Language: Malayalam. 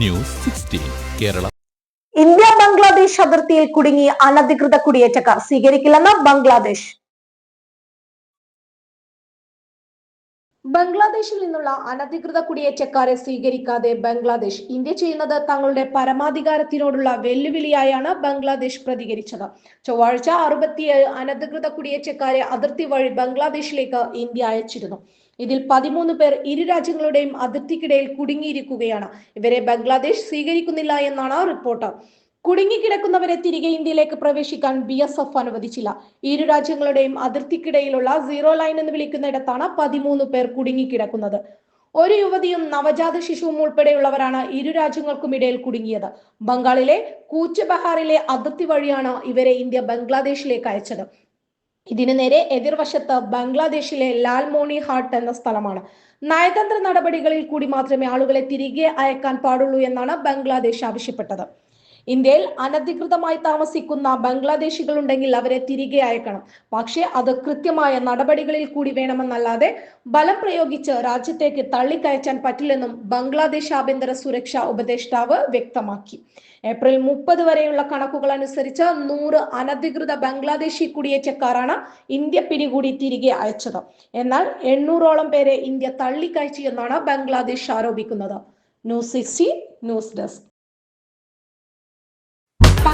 ന്യൂസ് കേരള. ഇന്ത്യ ബംഗ്ലാദേശ് അതിർത്തിയിൽ കുടുങ്ങി അനധികൃത കുടിയേറ്റക്കാർ സ്വീകരിക്കില്ലെന്ന് ബംഗ്ലാദേശ്. ബംഗ്ലാദേശിൽ നിന്നുള്ള അനധികൃത കുടിയേറ്റക്കാരെ സ്വീകരിക്കാതെ ബംഗ്ലാദേശ് ഇന്ത്യ ചെയ്യുന്നത് തങ്ങളുടെ പരമാധികാരത്തിനോടുള്ള വെല്ലുവിളിയായാണ് ബംഗ്ലാദേശ് പ്രതികരിച്ചത്. ചൊവ്വാഴ്ച അറുപത്തിയേഴ് അനധികൃത കുടിയേറ്റക്കാരെ അതിർത്തി വഴി ബംഗ്ലാദേശിലേക്ക് ഇന്ത്യ അയച്ചിരുന്നു. ഇതിൽ പതിമൂന്ന് പേർ ഇരു രാജ്യങ്ങളുടെയും അതിർത്തിക്കിടയിൽ കുടുങ്ങിയിരിക്കുകയാണ്. ഇവരെ ബംഗ്ലാദേശ് സ്വീകരിക്കുന്നില്ല എന്നാണ് റിപ്പോർട്ട്. കുടുങ്ങിക്കിടക്കുന്നവരെ തിരികെ ഇന്ത്യയിലേക്ക് പ്രവേശിക്കാൻ ബി എസ് എഫ് അനുവദിച്ചില്ല. ഇരു രാജ്യങ്ങളുടെയും അതിർത്തിക്കിടയിലുള്ള സീറോ ലൈൻ എന്ന് വിളിക്കുന്നിടത്താണ് പതിമൂന്ന് പേർ കുടുങ്ങിക്കിടക്കുന്നത്. ഒരു യുവതിയും നവജാത ശിശുവും ഉൾപ്പെടെയുള്ളവരാണ് ഇരു രാജ്യങ്ങൾക്കും ഇടയിൽ കുടുങ്ങിയത്. ബംഗാളിലെ കൂച്ച് ബഹാറിലെ അതിർത്തി വഴിയാണ് ഇവരെ ഇന്ത്യ ബംഗ്ലാദേശിലേക്ക് അയച്ചത്. ഇതിനു നേരെ എതിർവശത്ത് ബംഗ്ലാദേശിലെ ലാൽമോണി ഹാട്ട് എന്ന സ്ഥലമാണ്. നയതന്ത്ര നടപടികളിൽ കൂടി മാത്രമേ ആളുകളെ തിരികെ അയക്കാൻ പാടുള്ളൂ എന്നാണ് ബംഗ്ലാദേശ് ആവശ്യപ്പെട്ടത്. ഇന്ത്യയിൽ അനധികൃതമായി താമസിക്കുന്ന ബംഗ്ലാദേശികൾ ഉണ്ടെങ്കിൽ അവരെ തിരികെ അയക്കണം. പക്ഷേ അത് കൃത്യമായ നടപടികളിൽ കൂടി വേണമെന്നല്ലാതെ ബലം പ്രയോഗിച്ച് രാജ്യത്തേക്ക് തള്ളിക്കയറ്റാൻ പറ്റില്ലെന്നും ബംഗ്ലാദേശ് ആഭ്യന്തര സുരക്ഷാ ഉപദേഷ്ടാവ് വ്യക്തമാക്കി. ഏപ്രിൽ മുപ്പത് വരെയുള്ള കണക്കുകൾ അനുസരിച്ച് നൂറ് അനധികൃത ബംഗ്ലാദേശി കുടിയേറ്റക്കാരാണ് ഇന്ത്യ പിടികൂടി തിരികെ അയച്ചത്. എന്നാൽ എണ്ണൂറോളം പേരെ ഇന്ത്യ തള്ളിക്കയച്ചു എന്നാണ് ബംഗ്ലാദേശ് ആരോപിക്കുന്നത്. News sixty news desk.